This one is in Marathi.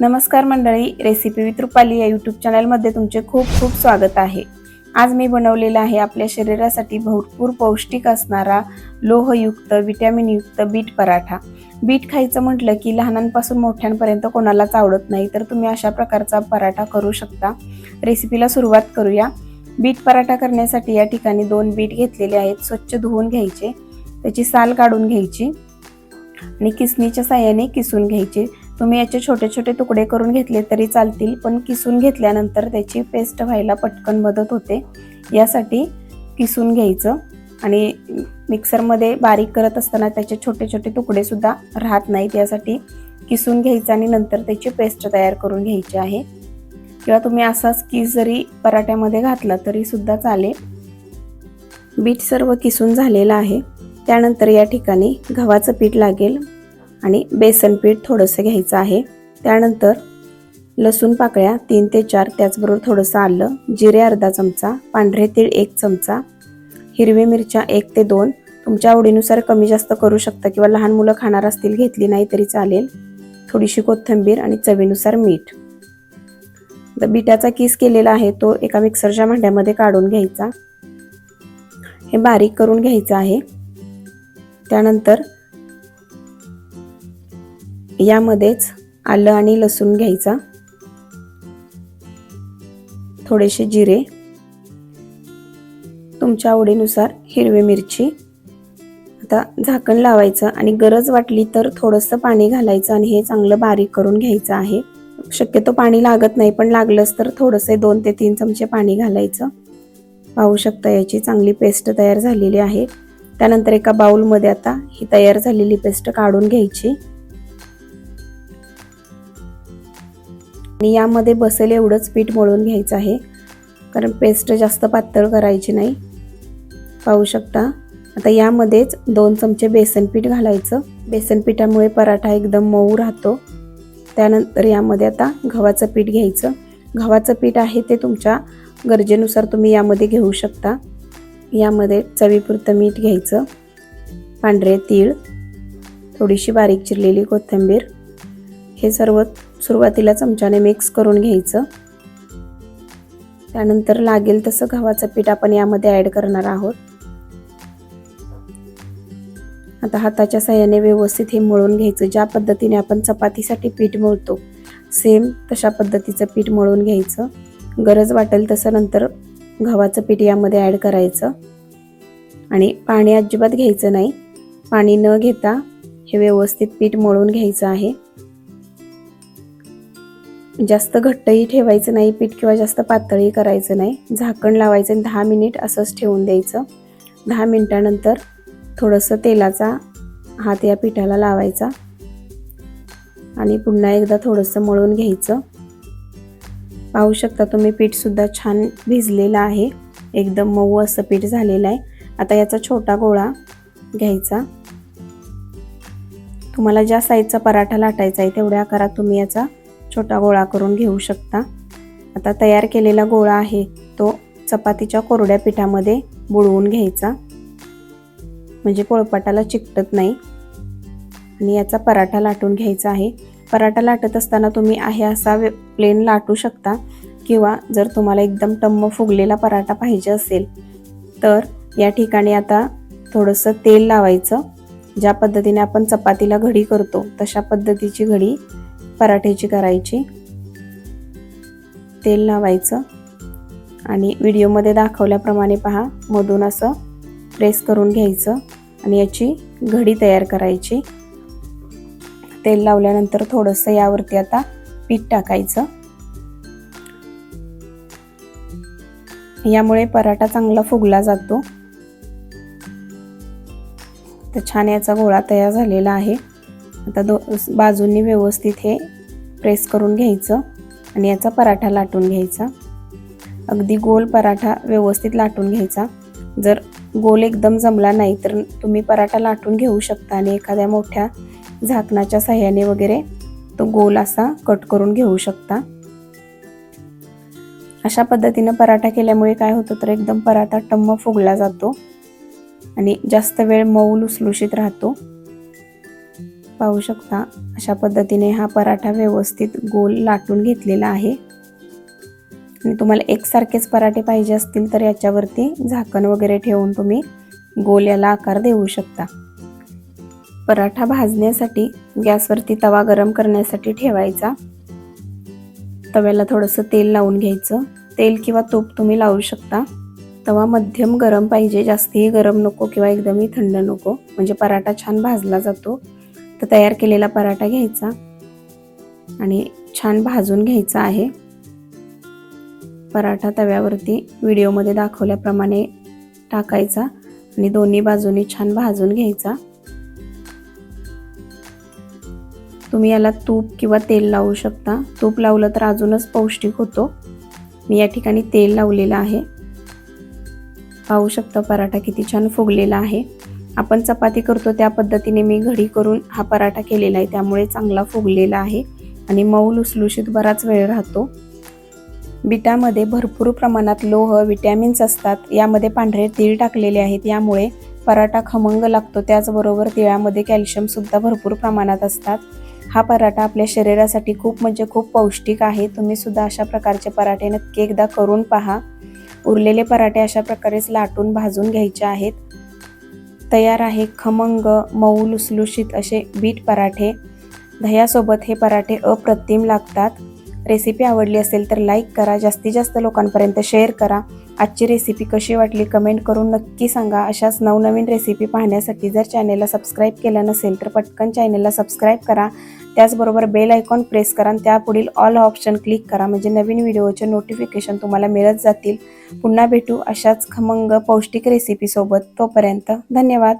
नमस्कार मंडळी रेसिपी विथ रुपाली या यूट्यूब चॅनलमध्ये तुमचे खूप खूप स्वागत आहे. आज मी बनवलेला आहे आपल्या शरीरासाठी भरपूर पौष्टिक असणारा लोहयुक्त विटॅमिनयुक्त बीट पराठा. बीट खायचं म्हटलं की लहानांपासून मोठ्यांपर्यंत कोणालाच आवडत नाही तर तुम्ही अशा प्रकारचा पराठा करू शकता. रेसिपीला सुरुवात करूया. बीट पराठा करण्यासाठी या ठिकाणी दोन बीट घेतलेले आहेत स्वच्छ धुवून घ्यायचे. त्याची साल काढून घ्यायची आणि किसणीच्या साह्याने किसून घ्यायचे. तुम्ही याचे छोटे छोटे तुकडे करून घेतले तरी चालतील पण किसून घेतल्यानंतर त्याची पेस्ट व्हायला पटकन मदत होते. यासाठी किसून घ्यायचं आणि मिक्सरमध्ये बारीक करत असताना त्याचे छोटे छोटे तुकडेसुद्धा राहत नाहीत. यासाठी किसून घ्यायचं आणि नंतर त्याची पेस्ट तयार करून घ्यायची आहे. किंवा तुम्ही असाच किस जरी पराठ्यामध्ये घातला तरी सुद्धा चालेल. बीट सर्व किसून झालेलं आहे. त्यानंतर या ठिकाणी गव्हाचं पीठ लागेल. आणि बेसन पीठ थोडंसं घ्यायचं आहे. त्यानंतर लसूण पाकळ्या तीन ते चार त्याचबरोबर थोडंसं आलं जिरे अर्धा चमचा पांढरे तीळ एक चमचा हिरवी मिरच्या एक ते दोन. तुमच्या आवडीनुसार कमी जास्त करू शकता किंवा लहान मुलं खाणार असतील घेतली नाही तरी चालेल. थोडीशी कोथिंबीर आणि चवीनुसार मीठ. तर बिटाचा किस केलेला आहे तो एका मिक्सरच्या भांड्यामध्ये काढून घ्यायचा. हे बारीक करून घ्यायचं आहे. त्यानंतर यामध्येच आलं आणि लसूण घ्यायचा. थोडेसे जिरे. तुमच्या आवडीनुसार हिरवी मिरची. आता झाकण लावायचं आणि गरज वाटली तर थोडंसं पाणी घालायचं आणि हे चांगलं बारीक करून घ्यायचं आहे. शक्यतो पाणी लागत नाही पण लागलंच तर थोडंसं दोन ते तीन चमचे पाणी घालायचं. पाहू शकता याची चांगली पेस्ट तयार झालेली आहे. त्यानंतर एका बाऊलमध्ये आता ही तयार झालेली पेस्ट काढून घ्यायची. आणि यामध्ये बसेल एवढंच पीठ मळून घ्यायचं आहे. कारण पेस्ट जास्त पातळ करायची नाही. पाहू शकता. आता यामध्येच दोन चमचे बेसन पीठ घालायचं. बेसन पिठामुळे पराठा एकदम मऊ राहतो. त्यानंतर यामध्ये आता गव्हाचं पीठ घ्यायचं. गव्हाचं पीठ आहे ते तुमच्या गरजेनुसार तुम्ही यामध्ये घेऊ शकता. यामध्ये चवीपुरतं मीठ घ्यायचं. पांढरे तीळ थोडीशी बारीक चिरलेली कोथिंबीर. हे सर्व सुरुवातीला चमच्याने मिक्स करून घ्यायचं. त्यानंतर लागेल तसं गव्हाचं पीठ आपण यामध्ये ॲड करणार आहोत. आता हाताच्या साह्याने व्यवस्थित हे मळून घ्यायचं. ज्या पद्धतीने आपण चपातीसाठी पीठ मळतो सेम तशा पद्धतीचं पीठ मळून घ्यायचं. गरज वाटेल तसं नंतर गव्हाचं पीठ यामध्ये ॲड करायचं. आणि पाणी अजिबात घ्यायचं नाही. पाणी न घेता हे व्यवस्थित पीठ मळून घ्यायचं आहे. जास्त घट्टही ठेवायचं नाही पीठ किंवा जास्त पातळी करायचं नाही. झाकण लावायचं आणि दहा मिनिट असंच ठेवून द्यायचं. दहा मिनिटानंतर थोडंसं तेलाचा हात या पिठाला लावायचा. आणि पुन्हा एकदा थोडंसं मळून घ्यायचं. पाहू शकता तुम्ही पीठसुद्धा छान भिजलेलं आहे. एकदम मऊ असं पीठ झालेलं आहे. आता याचा छोटा गोळा घ्यायचा. तुम्हाला ज्या साईजचा पराठा लाटायचा आहे तेवढ्या आकारात तुम्ही याचा छोटा गोळा करून घेऊ शकता. आता तयार केलेला गोळा आहे तो चपातीच्या कोरड्या पिठामध्ये बुडवून घ्यायचा. म्हणजे पोळपाटाला चिकटत नाही. आणि याचा पराठा लाटून घ्यायचा आहे. पराठा लाटत असताना तुम्ही आहे असा प्लेन लाटू शकता किंवा जर तुम्हाला एकदम टम्म फुगलेला पराठा पाहिजे असेल तर या ठिकाणी आता थोडंसं तेल लावायचं. ज्या पद्धतीने आपण चपातीला घडी करतो तशा पद्धतीची घडी पराठ्याची करायची. तेल लावायचं. आणि व्हिडिओमध्ये दाखवल्याप्रमाणे पहा मधून असं प्रेस करून घ्यायचं आणि याची घडी तयार करायची. तेल लावल्यानंतर थोडंसं यावरती आता पीठ टाकायचं. यामुळे पराठा चांगला फुगला जातो. तर छान याचा गोळा तयार झालेला आहे. आता दो बाजूंनी व्यवस्थित हे प्रेस करून घ्यायचं आणि याचा पराठा लाटून घ्यायचा. अगदी गोल पराठा व्यवस्थित लाटून घ्यायचा. जर गोल एकदम जमला नाही तर तुम्ही पराठा लाटून घेऊ शकता आणि एखाद्या मोठ्या झाकणाच्या सहाय्याने वगैरे तो गोल असा कट करून घेऊ शकता. अशा पद्धतीनं पराठा केल्यामुळे काय होतं तर एकदम पराठा टम्म फुगला जातो आणि जास्त वेळ मऊ लुसलुशीत राहतो. पाहू शकता अशा पद्धतीने हा पराठा व्यवस्थित गोल लाटून घेतलेला आहे. आणि तुम्हाला एकसारखेच पराठे पाहिजे असतील तर याच्यावरती झाकण वगैरे ठेवून तुम्ही गोल याला आकार देऊ शकता. पराठा भाजण्यासाठी गॅसवरती तवा गरम करण्यासाठी ठेवायचा. तव्याला थोडंसं तेल लावून घ्यायचं. तेल किंवा तूप तुम्ही लावू शकता. तवा मध्यम गरम पाहिजे जास्तही गरम नको किंवा एकदमही थंड नको. म्हणजे पराठा छान भाजला जातो. तर तयार केलेला पराठा घ्यायचा आणि छान भाजून घ्यायचा आहे. पराठा तव्यावरती व्हिडिओमध्ये दाखवल्याप्रमाणे टाकायचा आणि दोन्ही बाजूनी छान भाजून घ्यायचा. तुम्ही याला तूप किंवा तेल लावू शकता. तूप लावलं तर अजूनच पौष्टिक होतो. मी या ठिकाणी तेल लावलेलं आहे. पाहू शकता पराठा किती छान फुगलेला आहे. आपण चपाती करतो त्या पद्धतीने मी घडी करून हा पराठा केलेला आहे. त्यामुळे चांगला फुगलेला आहे आणि मऊ लुसलुशीत बराच वेळ राहतो. बिटामध्ये भरपूर प्रमाणात लोह विटॅमिन्स असतात. यामध्ये पांढरे तीळ टाकलेले आहेत. यामुळे पराठा खमंग लागतो. त्याचबरोबर तिळामध्ये कॅल्शियमसुद्धा भरपूर प्रमाणात असतात. हा पराठा आपल्या शरीरासाठी खूप म्हणजे खूप पौष्टिक आहे. तुम्ही सुद्धा अशा प्रकारचे पराठे नक्की एकदा करून पहा. उरलेले पराठे अशा प्रकारेच लाटून भाजून घ्यायचे आहेत. तयार आहे खमंग मऊ लुसलुशीत असे बीट पराठे. दह्यासोबत हे पराठे अप्रतिम लागतात. रेसिपी आवडली असेल तर लाईक करा जास्तीत जास्त लोकांपर्यंत शेअर करा. आजची रेसिपी कशी वाटली कमेंट करून नक्की सांगा. अशाच नवनवीन रेसिपी पाहण्यासाठी जर चॅनेलला सबस्क्राईब केलं नसेल तर पटकन चॅनेलला सबस्क्राईब करा. त्याचबरोबर बेल आयकॉन प्रेस करा आणि त्यापुढील ऑल ऑप्शन क्लिक करा. म्हणजे नवीन व्हिडिओचे नोटिफिकेशन तुम्हाला मिळत जातील. पुन्हा भेटू अशाच खमंग पौष्टिक रेसिपीसोबत. तोपर्यंत धन्यवाद.